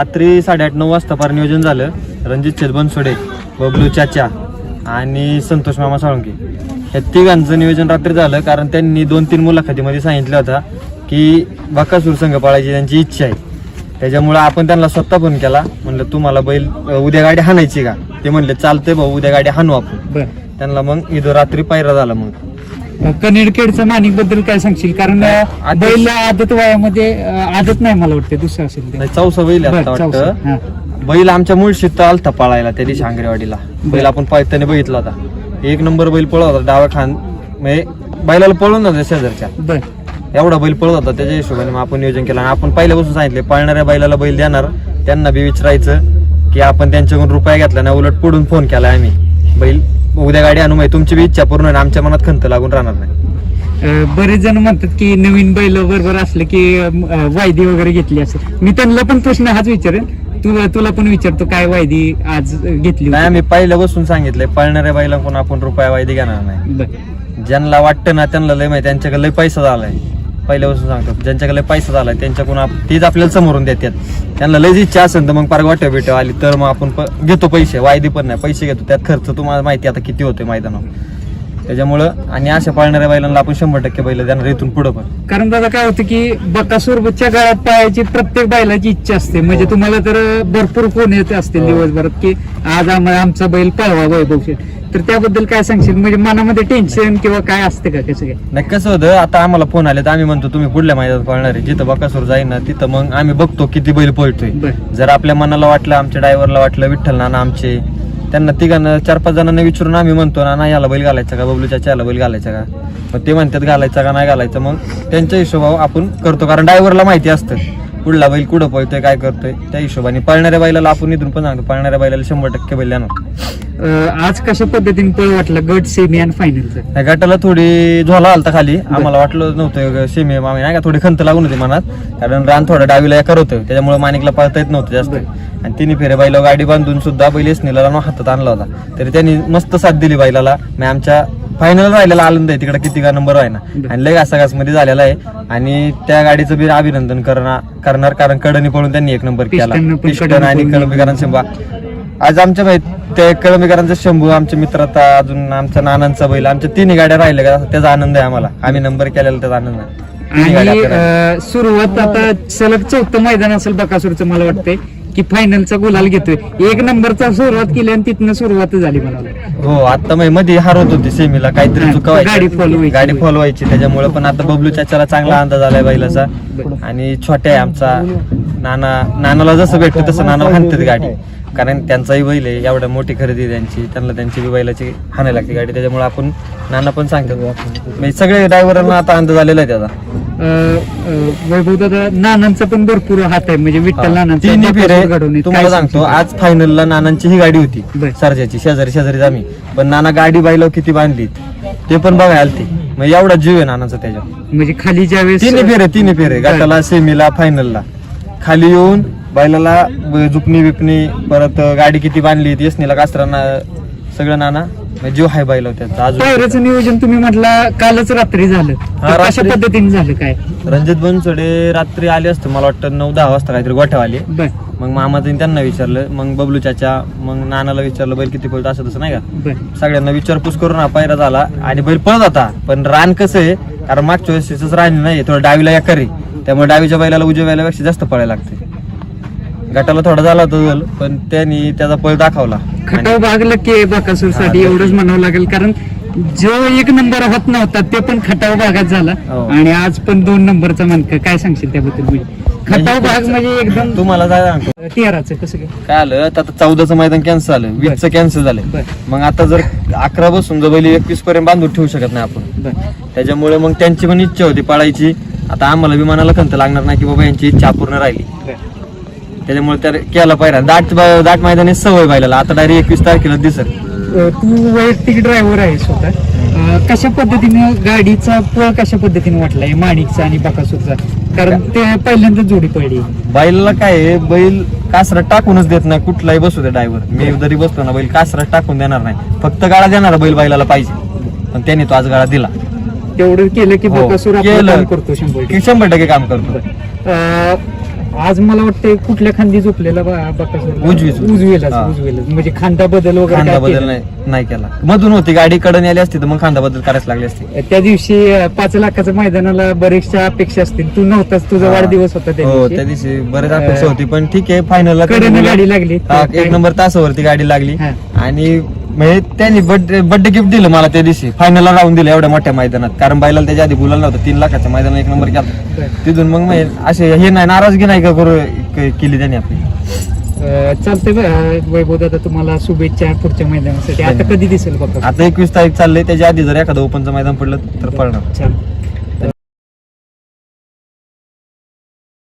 रात्री साडेआठ नऊ वाजता फार नियोजन झालं. रणजित बनसोडे बबलू चाचा आणि संतोष मामा साळुंके. या तिघांचं नियोजन रात्री झालं कारण त्यांनी दोन तीन मुलाखतीमध्ये सांगितलं होता की बकासूर संघ पाळायची त्यांची इच्छा आहे. त्याच्यामुळं आपण त्यांना स्वतः फोन केला. म्हणलं तुम्हाला बैल उद्या गाडी हाणायची का? ते म्हणले चालतंय भाऊ उद्या गाडी हाणू आपण. त्यांना मग इथं रात्री पायरा झाला मग. कनेडखेडच्या माणिकबद्दल काय सांगशील? कारण आधी- बैल आदत वयामध्ये अं, आदत नाही मला वाटतं दुसरं असेल ते. नाही, चौसा बैल आहे बर, आता चौसा. वाटतं हा. बैल आमच्या मुळशीत आलता पळायला त्या दिवशी आंगरेवाडीला बैल आपण पायताने बघितला होता. एक नंबर बैल पळत होता डावा खान म्हणजे बैलाला पळून होता शेजारच्या. बर. एवढा बैल पळत होता त्याच्या हिशोबाने मग आपण नियोजन केलं. आणि आपण पहिल्यापासून सांगितले पळणाऱ्या बैलाला बैल देणार. त्यांना बी विचारायचं की आपण त्यांच्याकडून रुपया घेतला ना उलट पुढून फोन केला आम्ही. बैल उद्या गाडी आणू माहिती तुमची बी इच्छा पूर्ण आमच्या मनात खंत लागून राहणार नाही. अं, बरेच जण म्हणतात की नवीन बैल बरोबर असले की अं, वायदी वगैरे घेतली असेल. मी त्यांना पण प्रश्न हाच विचारेन. तुला तुला पण विचारतो काय वायदी आज घेतली नाही? आम्ही पहिल्यापासून सांगितलंय पळणाऱ्या बैला कोण आपण रुपया वायदे घेणार नाही. बर. ज्यांना वाटतं ना त्यांना लय माहिती त्यांच्याकडे लय पैसा झालाय. पहिल्यापासून सांगतो. ज्यांच्याकडे पैसा झालाय त्यांच्याकडून आप- तीच आपल्याला समोरून देतात. त्यांना लय इच्छा असेल तर मग पार वाट्या बिट्या आली तर मग आपण घेतो पैसे. वायदी पण नाही पैसे घेतो. त्यात खर्च तुम्हाला माहिती आता किती होतोय मैदानावर. त्याच्यामुळं आणि अशा पाळणाऱ्या बैलांना आपण शंभर टक्के बैल देणार इथून पुढं पण. कारण दादा काय होतं की बकासूरच्या काळात पाहायची प्रत्येक बैलाची इच्छा असते. म्हणजे तुम्हाला तर भरपूर फोन येत असतील हो. दिवसभरात की आज आम्हाला आमचा बैल पळवा वैभव शेठ तर त्याबद्दल काय सांगशील? म्हणजे मनामध्ये टेन्शन किंवा काय असते का कसं काय? नाही कसं होतं आता आम्हाला फोन आले तर आम्ही म्हणतो तुम्ही पुढल्या मैदानात पळणार आहे? जिथं बकासूर जाईल ना तिथं मग आम्ही बघतो किती बैल पळतोय. बर. जर आपल्या मनाला वाटलं आमच्या ड्रायव्हरला वाटलं विठ्ठल नाना आमचे त्यांना तिघांना चार पाच जणांना विचारून आम्ही म्हणतो नाना याला बैल घालायचा का? बबलूच्या याला बैल घालायचा का? मग ते म्हणतात घालायचा का? नाही घालायचा. मग त्यांच्या हिशोबावर आपण करतो कारण ड्रायव्हरला माहिती असतं. कुठला बैल कुठं पळतोय काय करतोय त्या हिशोबाने पळणाऱ्या बैलाला आपण इथून पण सांगतो पळणाऱ्या बैलाला शंभर टक्के बैल अं, आज कशा पद्धतीने पळ वाटला गट सेमी आणि फायनलचं त्या गटाला थोडी झोला आलता खाली. आम्हाला वाटलं नव्हतं सेमी मामी नाही का थोडी खंत लागून होती मनात. कारण रान थोडं डावीला एकर होतं त्याच्यामुळे माणिकला पळता येत नव्हतं जास्त. आणि तिने फेरे बैला गाडी बांधून सुद्धा बैल एसनीला हातात आणला होता. तरी त्यांनी मस्त साथ दिली बैलाला. मी आमच्या फायनल राहिलेला आनंद आहे. तिकडे किती का नंबर आहे ना. आणि लय घासाघासमध्ये झालेला आहे. आणि त्या गाडीचं बी अभिनंदन करणार करणार. कारण कडनी पळून त्यांनी एक नंबर केला. पिस्टन आणि पळून कळंबीकरांचा शंभा. आज आमच्या माहीत ते कळंबीकरांचा शंभू आमच्या मित्र आता अजून आमच्या नानांचा बैल आमच्या तिन्ही गाड्या राहिल्या का? त्याचा आनंद आहे आम्हाला. आम्ही नंबर केलेला त्याचा आनंद आहे. आणि सुरुवात आता सलग चौथं मैदान असेल बकासूरचं मला वाटतंय. की फायनलचा गुलाल घेतोय. एक नंबरचा सुरुवात केली आणि तिथनं सुरुवात झाली मला. हो आता मग मध्ये हरवत होती सेमीला. काहीतरी चुका. गाडी व्हायची. गाडी फॉलो व्हायची. त्याच्यामुळे पण आता बबलू चाचाला चांगला अंदाज आलाय बैलाचा. आणि छोट्या आहे आमचा. नाना नानाला जसं भेटतं तसं नाना हाणतात गाडी. कारण त्यांचाही बैल आहे एवढ्या मोठी खरेदी त्यांची त्यांना त्यांची बी बैलाची हाणायला लागते गाडी त्याच्यामुळे आपण नाना पण सांगतात. म्हणजे सगळे ड्रायव्हरांना आता अंदाज आलेला आहे त्याचा. वैभव दादा नानांचा पण भरपूर हात आहे म्हणजे विठ्ठल नानांचा तिन्ही फेरे घडवणीत. तुम्हाला काय सांगतो? आज फायनलला नानांची ही गाडी होती बर. सरजाची शेजारी शेजारी आम्ही. पण नाना गाडी बायला किती बांधली ते पण बघायला आलती. मग एवढा जीव आहे नानाचा त्याच्यावर. म्हणजे खाली ज्यावेळेस तिन्ही फेरे तिन्ही फेरे गटाला सेमीला फायनलला खाली येऊन बैलाला ब- झुकणी बिकणी परत गाडी किती बांधली येसनीला कासरांना सगळं नाना. म्हणजे जीव हाय बैला त्याचा अजून पायऱ्याचं नियोजन तुम्ही म्हटलं कालच रात्री झालं. तर कशा रात्री- पद्धतीने झालं काय? रणजित बनसोडे रात्री आले असते मला वाटतं नऊ दहा वाजता काहीतरी गोठ्याव आले बर. मग मामाचं त्यांना विचारलं मग बबलू चाचा मग नानाला विचारलं बैल किती पळतो असं तसं नाही का? बर. सगळ्यांना विचारपूस करून हा पायरा झाला आणि बैल पळत होता. पण रान कसं आहे कारण मागच्या वर्षीच रान नाही थोडं डावीला या करी. त्यामुळे डावीच्या बैलाला उजव्या बैलापेक्षा जास्त पळायला लागते. गटाला थोडा झाला होता जल, पण त्यांनी त्याचा पळ दाखवला. खटाव भागलं की बकासूरसाठी एवढंच म्हणावं लागेल कारण जो एक नंबर होत नव्हता ते पण खटाव भागात झाला. हो. आणि आज पण दोन नंबरचा मानक. काय सांगशील त्याबद्दल म्हणजे खटाव भाग म्हणजे एकदम तुम्हाला काय सांगतो. तेराचं कसं काय? काय आलं? तर आता चौदाचं मैदान कॅन्सल झालं. वीसचं कॅन्सल झालं. बर. मग आता जर अकरा बसून जर बैल एकवीस पर्यंत बांधून ठेवू शकत नाही आपण. बर. त्याच्यामुळे मग त्यांची पण इच्छा होती पाळायची. आता आम्हाला विमानाला खंत लागणार नाही की बाबा यांची इच्छा पूर्ण राहिली. त्याच्यामुळे त्या केला पाहिजे दाट दाट मैदानी सवय पाहिला आता डायरेक्ट एकवीस तारखेला दिसत तू वैयक्तिक ड्रायव्हर आहेस स्वतः. कशा पद्धतीने गाडीचा पळ कशा पद्धतीने वाटलाय माणिकचा आणि बकासूरचा. कारण ते पहिल्यांदा जोडी पडली. बैलाला काय आहे, बैल कासरा टाकूनच देत नाही. कुठलाही बसू दे ड्रायव्हर मी जरी बसलो ना बैल कासरा टाकून देणार नाही. फक्त गाळा देणार बैल बैलाला पाहिजे. पण त्याने तो आज गाळा दिला. तेवढं केलं की हो, बकासूर केलं. करतो शंभर की शंभर टक्के काम करतो. आज मला वाटतं कुठल्या खांदी झोपलेला उजवीच. उजवीलाच हा. उजवीलाच म्हणजे खांदा बदल वगैरे खांदा काय बदल केलं? नाही नाही केला मधून होती गाडी कडन आली असती तर मग खांदा बदल करायला लागली असती त्या दिवशी अं, पाच लाखाच्या मैदानाला बरेचशा अपेक्षा असतील तू नव्हताच तुझा हा. वाढदिवस होता त्या हो दिवशी त्या दिवशी बरेच अपेक्षा होती पण ठीक आहे फायनल कडनं गाडी लागली एक नंबर तासावरती गाडी लागली हा. आणि म्हणजे त्यांनी बर्थडे बर्थडे गिफ्ट दिलं मला त्या दिवशी. फायनलला राहून दिलं एवढ्या मोठ्या मैदानात. कारण बैलाला त्याच्या आधी बोलायला नव्हतं. तीन लाखाच्या मैदानात एक नंबर केला. तिथून मग म्हणजे असे हे नाही नाराजगी नाही का करू क- केली त्यांनी आपली. चालतंय वैभव दादा तुम्हाला शुभेच्छा पुढच्या मैदानासाठी. आता. कधी दिसेल बघा? आता एकवीस तारीख चाललंय. त्याच्या आधी जर एखादं ओपनचं मैदान पडलं तर पडणार चालेल